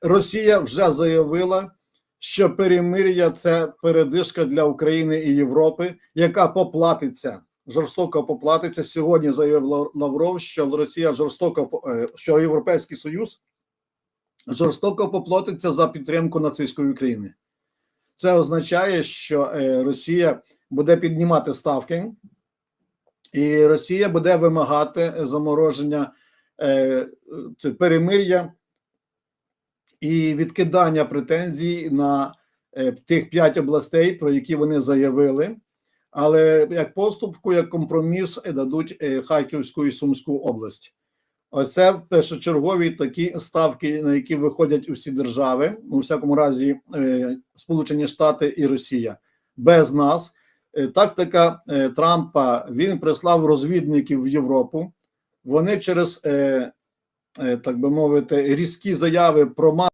Росія вже заявила, що перемир'я це передишка для України і Європи, яка поплатиться жорстоко поплатиться. Сьогодні заявив Лавров, що Росія жорстоко е, що Європейський Союз жорстоко поплатиться за підтримку нацистської України. Це означає, що е, Росія буде піднімати ставки, і Росія буде вимагати замороження е, перемир'я і відкидання претензій на е, тих п'ять областей, про які вони заявили. Але як поступку, як компроміс е, дадуть е, Харківську і Сумську область. Оце першочергові такі ставки, на які виходять усі держави, у всякому разі, Сполучені Штати і Росія. Без нас тактика Трампа він прислав розвідників в Європу. Вони через так би мовити різкі заяви про